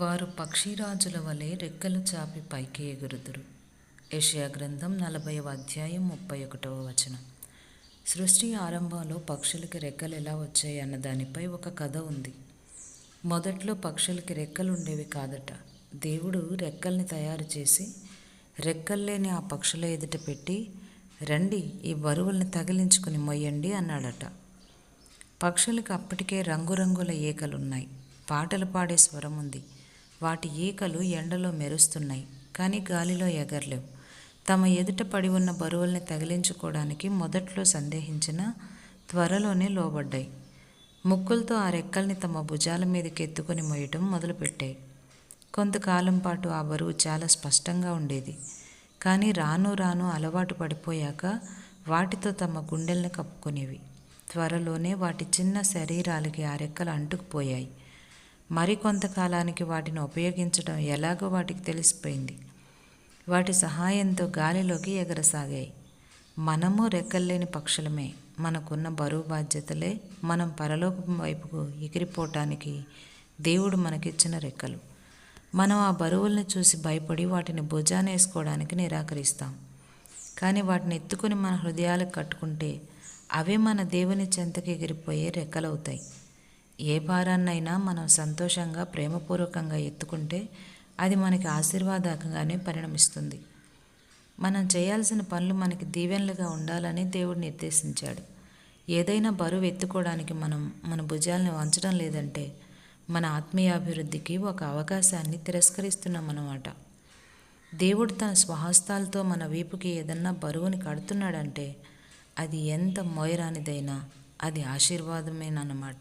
వారు పక్షిరాజుల వలె రెక్కలు చాపి పైకి ఎగురుదురు. ఏషియా గ్రంథం నలభైవ అధ్యాయం ముప్పై ఒకటవ వచనం. సృష్టి ఆరంభంలో పక్షులకి రెక్కలు ఎలా వచ్చాయి అన్న దానిపై ఒక కథ ఉంది. మొదట్లో పక్షులకి రెక్కలు ఉండేవి కాదట. దేవుడు రెక్కల్ని తయారు చేసి రెక్కలు లేని ఆ పక్షుల ఎదుట పెట్టి రండి ఈ బరువుల్ని తగిలించుకుని మొయ్యండి అన్నాడట. పక్షులకు అప్పటికే రంగురంగుల ఏకలున్నాయి పాటలు పాడే స్వరం ఉంది. వాటి ఈకలు ఎండలో మెరుస్తున్నాయి కానీ గాలిలో ఎగరలేవు. తమ ఎదుట పడి ఉన్న బరువుల్ని తగిలించుకోవడానికి మొదట్లో సందేహించిన త్వరలోనే లోబడ్డాయి. ముక్కులతో ఆ రెక్కల్ని తమ భుజాల మీదకి ఎత్తుకొని మొయ్యటం మొదలుపెట్టాయి. కొంతకాలం పాటు ఆ బరువు చాలా స్పష్టంగా ఉండేది. కానీ రాను రాను అలవాటు పడిపోయాక వాటితో తమ గుండెల్ని కప్పుకునేవి. త్వరలోనే వాటి చిన్న శరీరాలకి ఆ రెక్కలు అంటుకుపోయాయి. మరికొంతకాలానికి వాటిని ఉపయోగించడం ఎలాగో వాటికి తెలిసిపోయింది. వాటి సహాయంతో గాలిలోకి ఎగరసాగాయి. మనము రెక్కల్లేని పక్షులమే. మనకున్న బరువు బాధ్యతలే మనం పరలోకం వైపుకు ఎగిరిపోవటానికి దేవుడు మనకిచ్చిన రెక్కలు. మనం ఆ బరువుల్ని చూసి భయపడి వాటిని భుజాన వేసుకోవడానికి నిరాకరిస్తాం. కానీ వాటిని ఎత్తుకుని మన హృదయాలకు కట్టుకుంటే అవే మన దేవుని చెంతకి ఎగిరిపోయే రెక్కలవుతాయి. ఏ భారాన్నైనా మనం సంతోషంగా ప్రేమపూర్వకంగా ఎత్తుకుంటే అది మనకి ఆశీర్వాదకంగానే పరిణమిస్తుంది. మనం చేయాల్సిన పనులు మనకి దీవెనలుగా ఉండాలని దేవుడు నిర్దేశించాడు. ఏదైనా బరువు ఎత్తుకోవడానికి మనం మన భుజాలను వంచడం లేదంటే మన ఆత్మీయాభివృద్ధికి ఒక అవకాశాన్ని తిరస్కరిస్తున్నామన్నమాట. దేవుడు తన స్వహస్తాలతో మన వీపుకి ఏదన్నా బరువుని కడుతున్నాడంటే అది ఎంత మోయరానిదైనా అది ఆశీర్వాదమేనన్నమాట.